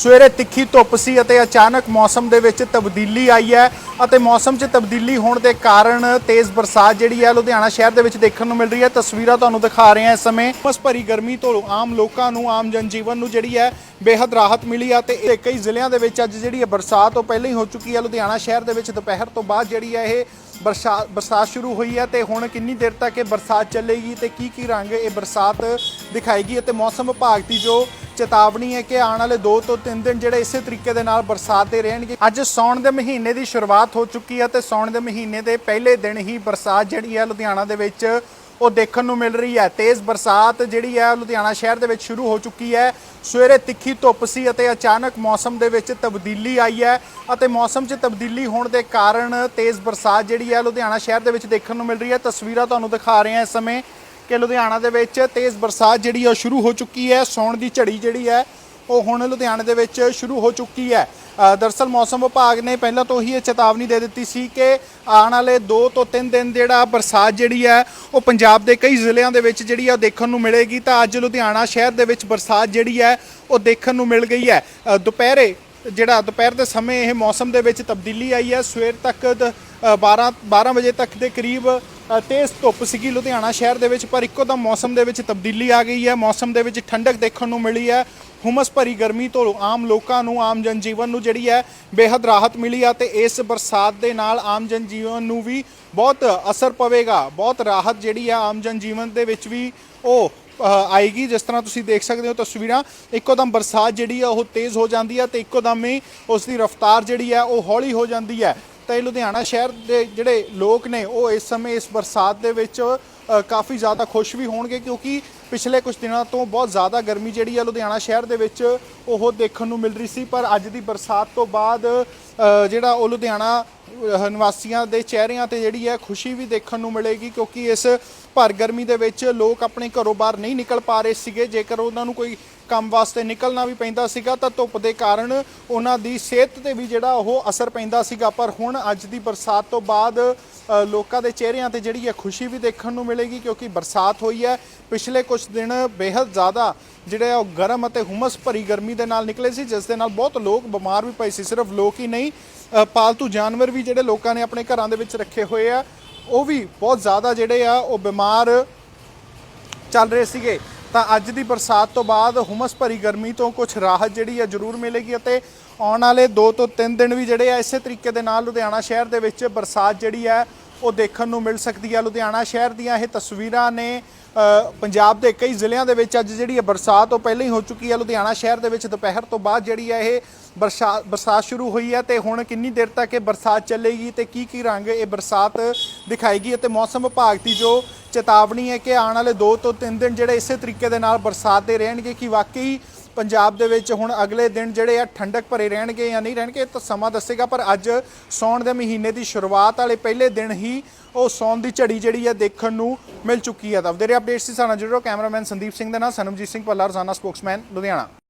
ਸਵੇਰੇ ਤਿੱਖੀ ਧੁੱਪ ਸੀ ਅਤੇ ਅਚਾਨਕ ਮੌਸਮ ਦੇ ਵਿੱਚ ਤਬਦੀਲੀ ਆਈ ਹੈ ਅਤੇ ਮੌਸਮ 'ਚ ਤਬਦੀਲੀ ਹੋਣ ਦੇ ਕਾਰਨ ਤੇਜ਼ ਬਰਸਾਤ ਜਿਹੜੀ ਹੈ ਲੁਧਿਆਣਾ ਸ਼ਹਿਰ ਦੇ ਵਿੱਚ ਦੇਖਣ ਨੂੰ ਮਿਲ ਰਹੀ ਹੈ। ਤਸਵੀਰਾਂ ਤੁਹਾਨੂੰ ਦਿਖਾ ਰਹੇ ਹਾਂ ਇਸ ਸਮੇਂ। ਬਸ ਭਰੀ ਗਰਮੀ ਤੋਂ ਆਮ ਲੋਕਾਂ ਨੂੰ, ਆਮ ਜਨਜੀਵਨ ਨੂੰ ਜਿਹੜੀ ਹੈ ਬੇਹੱਦ ਰਾਹਤ ਮਿਲੀ ਆ ਤੇ ਇਹ ਕਈ ਜ਼ਿਲ੍ਹਿਆਂ ਦੇ ਵਿੱਚ ਅੱਜ ਜਿਹੜੀ ਹੈ ਬਰਸਾਤ ਉਹ ਪਹਿਲਾਂ ਹੀ ਹੋ ਚੁੱਕੀ ਹੈ। ਲੁਧਿਆਣਾ ਸ਼ਹਿਰ ਦੇ ਵਿੱਚ ਦੁਪਹਿਰ ਤੋਂ ਬਾਅਦ ਜਿਹੜੀ ਹੈ ਇਹ ਬਰਸਾਤ ਬਰਸਾਤ ਸ਼ੁਰੂ ਹੋਈ ਹੈ ਤੇ ਹੁਣ ਕਿੰਨੀ ਦੇਰ ਤੱਕ ਇਹ ਬਰਸਾਤ ਚੱਲੇਗੀ ਤੇ ਕੀ ਕੀ ਰੰਗ ਇਹ ਬਰਸਾਤ ਦਿਖਾਏਗੀ ਅਤੇ ਮੌਸਮ ਵਿਭਾਗ ਦੀ ਜੋ ਚੇਤਾਵਨੀ ਹੈ ਕਿ ਆਉਣ ਵਾਲੇ 2 ਤੋਂ 3 ਦਿਨ ਜਿਹੜੇ ਇਸੇ ਤਰੀਕੇ ਦੇ ਨਾਲ ਬਰਸਾਤ ਦੇ ਰਹਿਣਗੇ। ਅੱਜ ਸੌਣ ਦੇ ਮਹੀਨੇ ਦੀ ਸ਼ੁਰੂਆਤ ਹੋ ਚੁੱਕੀ ਹੈ ਤੇ ਸੌਣ ਦੇ ਮਹੀਨੇ ਦੇ ਪਹਿਲੇ ਦਿਨ ਹੀ ਬਰਸਾਤ ਜਿਹੜੀ ਹੈ ਲੁਧਿਆਣਾ ਦੇ ਵਿੱਚ ਉਹ ਦੇਖਣ ਨੂੰ ਮਿਲ ਰਹੀ ਹੈ। ਤੇਜ਼ ਬਰਸਾਤ ਜਿਹੜੀ ਹੈ, ਲੁਧਿਆਣਾ ਸ਼ਹਿਰ ਦੇ ਵਿੱਚ ਸ਼ੁਰੂ ਹੋ ਚੁੱਕੀ ਹੈ। ਸਵੇਰੇ ਤਿੱਖੀ ਧੁੱਪ ਸੀ ਅਤੇ ਅਚਾਨਕ ਮੌਸਮ ਦੇ ਵਿੱਚ ਤਬਦੀਲੀ ਆਈ ਹੈ ਅਤੇ ਮੌਸਮ 'ਚ ਤਬਦੀਲੀ ਹੋਣ ਦੇ ਕਾਰਨ ਤੇਜ਼ ਬਰਸਾਤ ਜਿਹੜੀ ਹੈ, ਲੁਧਿਆਣਾ ਸ਼ਹਿਰ ਦੇ ਵਿੱਚ ਦੇਖਣ ਨੂੰ ਮਿਲ ਰਹੀ ਹੈ। ਤਸਵੀਰਾਂ ਤੁਹਾਨੂੰ ਦਿਖਾ ਰਹੇ ਹਾਂ ਇਸ ਸਮੇਂ ਕਿ ਲੁਧਿਆਣਾ ਦੇ ਵਿੱਚ ਤੇਜ਼ ਬਰਸਾਤ ਜਿਹੜੀ ਹੈ, ਉਹ ਸ਼ੁਰੂ ਹੋ ਚੁੱਕੀ ਹੈ। ਸੌਣ ਦੀ ਝੜੀ ਜਿਹੜੀ ਹੈ ਉਹ ਹੁਣ ਲੁਧਿਆਣੇ ਦੇ ਵਿੱਚ ਸ਼ੁਰੂ ਹੋ ਚੁੱਕੀ ਹੈ। ਅ, ਦਰਅਸਲ ਮੌਸਮ ਵਿਭਾਗ ਨੇ ਪਹਿਲਾਂ ਤੋਂ ਹੀ ਇਹ ਚੇਤਾਵਨੀ ਦੇ ਦਿੱਤੀ ਸੀ ਕਿ ਆਉਣ ਵਾਲੇ 2 ਤੋਂ 3 ਦਿਨ ਜਿਹੜਾ ਬਰਸਾਤ ਜਿਹੜੀ ਹੈ ਉਹ ਪੰਜਾਬ ਦੇ ਕਈ ਜ਼ਿਲ੍ਹਿਆਂ ਦੇ ਵਿੱਚ ਜਿਹੜੀ ਆ ਦੇਖਣ ਨੂੰ ਮਿਲੇਗੀ। ਤਾਂ ਅੱਜ ਲੁਧਿਆਣਾ ਸ਼ਹਿਰ ਦੇ ਵਿੱਚ ਬਰਸਾਤ ਜਿਹੜੀ ਹੈ ਉਹ ਦੇਖਣ ਨੂੰ ਮਿਲ ਗਈ ਹੈ। ਦੁਪਹਿਰੇ ਜਿਹੜਾ ਦੁਪਹਿਰ ਦੇ ਸਮੇਂ ਇਹ ਮੌਸਮ ਦੇ ਵਿੱਚ ਤਬਦੀਲੀ ਆਈ ਹੈ। ਸਵੇਰ ਤੱਕ ਦ- ਅ, 12 12 ਵਜੇ ਤੱਕ ਦੇ ਕਰੀਬ ਤੇਜ਼ ਧੁੱਪ ਸੀਗੀ ਲੁਧਿਆਣਾ ਸ਼ਹਿਰ ਦੇ ਵਿੱਚ, ਪਰ ਇੱਕੋ ਦਮ ਮੌਸਮ ਦੇ ਵਿੱਚ ਤਬਦੀਲੀ ਆ ਗਈ ਹੈ। ਮੌਸਮ ਦੇ ਵਿੱਚ ਠੰਡਕ ਦੇਖਣ ਨੂੰ ਮਿਲੀ ਹੈ। ਹੁਮਸ ਭਰੀ ਗਰਮੀ ਤੋਂ ਆਮ ਲੋਕਾਂ ਨੂੰ, ਆਮ ਜਨਜੀਵਨ ਨੂੰ ਜਿਹੜੀ ਹੈ, ਬੇਹੱਦ ਰਾਹਤ ਮਿਲੀ ਆ ਤੇ ਇਸ ਬਰਸਾਤ ਦੇ ਨਾਲ ਆਮ ਜਨਜੀਵਨ ਨੂੰ ਵੀ ਬਹੁਤ ਅਸਰ ਪਵੇਗਾ। ਬਹੁਤ ਰਾਹਤ ਜਿਹੜੀ ਆ ਆਮ ਜਨਜੀਵਨ ਦੇ ਵਿੱਚ ਵੀ ਉਹ ਆਏਗੀ। ਜਿਸ ਤਰ੍ਹਾਂ ਤੁਸੀਂ ਦੇਖ ਸਕਦੇ ਹੋ ਤਸਵੀਰਾਂ, ਇੱਕੋ ਦਮ ਬਰਸਾਤ ਜਿਹੜੀ ਆ ਉਹ ਤੇਜ਼ ਹੋ ਜਾਂਦੀ ਆ ਤੇ ਇੱਕੋ ਦਮ ਹੀ ਉਸ ਦੀ ਰਫ਼ਤਾਰ ਜਿਹੜੀ ਆ ਉਹ ਹੌਲੀ ਹੋ ਜਾਂਦੀ ਹੈ। ਤਾਂ ਇਹ ਲੁਧਿਆਣਾ ਸ਼ਹਿਰ ਦੇ ਜਿਹੜੇ ਲੋਕ ਨੇ, ਉਹ ਇਸ ਸਮੇਂ ਇਸ ਬਰਸਾਤ ਦੇ ਵਿੱਚ ਕਾਫੀ ਜ਼ਿਆਦਾ ਖੁਸ਼ ਵੀ ਹੋਣਗੇ ਕਿਉਂਕਿ ਪਿਛਲੇ ਕੁਝ ਦਿਨਾਂ ਤੋਂ ਬਹੁਤ ਜ਼ਿਆਦਾ ਗਰਮੀ ਜਿਹੜੀ ਆ ਲੁਧਿਆਣਾ ਸ਼ਹਿਰ ਦੇ ਵਿੱਚ ਉਹ ਦੇਖਣ ਨੂੰ ਮਿਲ ਰਹੀ ਸੀ। ਪਰ ਅੱਜ ਦੀ ਬਰਸਾਤ ਤੋਂ ਬਾਅਦ ਜਿਹੜਾ ਉਹ ਲੁਧਿਆਣਾ ਨਿਵਾਸੀਆਂ ਦੇ ਚਿਹਰਿਆਂ ਤੇ ਜਿਹੜੀ ਹੈ ਖੁਸ਼ੀ ਵੀ ਦੇਖਣ ਨੂੰ ਮਿਲੇਗੀ ਕਿਉਂਕਿ ਇਸ ਭਰ ਗਰਮੀ ਦੇ ਵਿੱਚ ਲੋਕ ਆਪਣੇ ਘਰੋਂ ਬਾਹਰ ਨਹੀਂ ਨਿਕਲ ਪਾ ਰਹੇ ਸੀਗੇ। ਜੇਕਰ ਉਹਨਾਂ ਨੂੰ ਕੋਈ ਕੰਮ ਵਾਸਤੇ ਨਿਕਲਣਾ ਵੀ ਪੈਂਦਾ ਸੀਗਾ, ਤਾਂ ਧੁੱਪ ਦੇ ਕਾਰਨ ਉਹਨਾਂ ਦੀ ਸਿਹਤ ਤੇ ਵੀ ਜਿਹੜਾ ਉਹ ਅਸਰ ਪੈਂਦਾ ਸੀਗਾ। ਪਰ ਹੁਣ ਅੱਜ ਦੀ ਬਰਸਾਤ ਤੋਂ ਬਾਅਦ ਲੋਕਾਂ ਦੇ ਚਿਹਰਿਆਂ ਤੇ ਜਿਹੜੀ ਹੈ ਖੁਸ਼ੀ ਵੀ ਦੇਖਣ ਨੂੰ ਮਿਲੇਗੀ, ਕਿਉਂਕਿ ਬਰਸਾਤ ਹੋਈ ਹੈ। ਪਿਛਲੇ ਕੁਝ ਦਿਨ ਬੇहद ਜ਼ਿਆਦਾ ਜਿਹੜੇ ਆ ਉਹ ਗਰਮ ਅਤੇ ਹੁਮਸ ਭਰੀ ਗਰਮੀ ਦੇ ਨਾਲ ਨਿਕਲੇ ਸੀ, ਜਿਸ ਦੇ ਨਾਲ ਬਹੁਤ ਲੋਕ ਬਿਮਾਰ ਵੀ ਪਏ ਸੀ। ਸਿਰਫ ਲੋਕ ਹੀ ਨਹੀਂ ਪਾਲਤੂ ਜਾਨਵਰ ਵੀ ਜਿਹੜੇ ਲੋਕਾਂ ਨੇ ਆਪਣੇ ਘਰਾਂ ਦੇ ਵਿੱਚ ਰੱਖੇ ਹੋਏ ਆ। ਉਹ ਵੀ ਬਹੁਤ ਜ਼ਿਆਦਾ ਜਿਹੜੇ ਆ, ਉਹ ਬਿਮਾਰ ਚੱਲ ਰਹੇ ਸੀਗੇ। ਤਾਂ ਅੱਜ ਦੀ ਬਰਸਾਤ ਤੋਂ ਬਾਅਦ ਹੁਮਸ ਭਰੀ ਗਰਮੀ ਤੋਂ ਕੁਝ ਰਾਹਤ ਜਿਹੜੀ ਆ ਜ਼ਰੂਰ ਮਿਲੇਗੀ ਅਤੇ ਆਉਣ ਵਾਲੇ 2 ਤੋਂ 3 ਦਿਨ ਵੀ ਜਿਹੜੇ ਆ, ਇਸੇ ਤਰੀਕੇ ਦੇ ਨਾਲ ਲੁਧਿਆਣਾ ਸ਼ਹਿਰ ਦੇ ਵਿੱਚ ਬਰਸਾਤ ਜਿਹੜੀ ਹੈ ਉਹ ਦੇਖਣ ਨੂੰ ਮਿਲ ਸਕਦੀ ਹੈ ਲੁਧਿਆਣਾ ਸ਼ਹਿਰ ਦੀਆਂ ਇਹ ਤਸਵੀਰਾਂ ਨੇ ਪੰਜਾਬ ਦੇ ਕਈ ਜ਼ਿਲ੍ਹਿਆਂ ਦੇ ਵਿੱਚ ਅੱਜ ਜਿਹੜੀ ਹੈ ਬਰਸਾਤ ਉਹ ਪਹਿਲਾਂ ਹੀ ਹੋ ਚੁੱਕੀ ਹੈ। ਲੁਧਿਆਣਾ ਸ਼ਹਿਰ ਦੇ ਵਿੱਚ ਦੁਪਹਿਰ ਤੋਂ ਬਾਅਦ ਜਿਹੜੀ ਹੈ ਇਹ ਬਰਸਾਤ ਬਰਸਾਤ ਸ਼ੁਰੂ ਹੋਈ ਹੈ ਤੇ ਹੁਣ ਕਿੰਨੀ ਦੇਰ ਤੱਕ ਇਹ ਬਰਸਾਤ ਚੱਲੇਗੀ ਤੇ ਕੀ ਕੀ ਰੰਗ ਇਹ ਬਰਸਾਤ ਦਿਖਾਏਗੀ ਅਤੇ ਮੌਸਮ ਵਿਭਾਗ ਦੀ ਜੋ ਚੇਤਾਵਨੀ ਹੈ ਕਿ ਆਉਣ ਵਾਲੇ 2 ਤੋਂ 3 ਦਿਨ ਜਿਹੜੇ ਇਸੇ ਤਰੀਕੇ ਦੇ ਨਾਲ ਬਰਸਾਤ ਦੇ ਰਹਿਣਗੇ ਕਿ ਵਾਕਈ ਪੰਜਾਬ ਦੇ ਵਿੱਚ ਹੁਣ ਅਗਲੇ ਦਿਨ ਜਿਹੜੇ ਆ ਠੰਡਕ ਭਰੇ ਰਹਿਣਗੇ ਜਾਂ ਨਹੀਂ ਰਹਿਣਗੇ, ਇਹ ਤਾਂ ਸਮਾਂ ਦੱਸੇਗਾ, ਪਰ ਅੱਜ ਸੌਣ ਦੇ ਮਹੀਨੇ ਦੀ ਸ਼ੁਰੂਆਤ ਵਾਲੇ ਪਹਿਲੇ ਦਿਨ ਹੀ ਉਹ ਸੌਣ ਦੀ ਝੜੀ ਜਿਹੜੀ ਆ ਦੇਖਣ ਨੂੰ ਮਿਲ ਚੁੱਕੀ ਹੈ ਤਾਂ ਵਧੇਰੇ ਅਪਡੇਟਸ ਸੀ ਸਾਡਾ ਜੁੜੋ, ਕੈਮਰਾਮੈਨ ਸੰਦੀਪ ਸਿੰਘ ਦੇ ਨਾਲ, ਸਨਮਜੀਤ ਸਿੰਘ ਭੱਲਾ, ਰੋਜ਼ਾਨਾ ਸਪੋਕਸਮੈਨ, ਲੁਧਿਆਣਾ।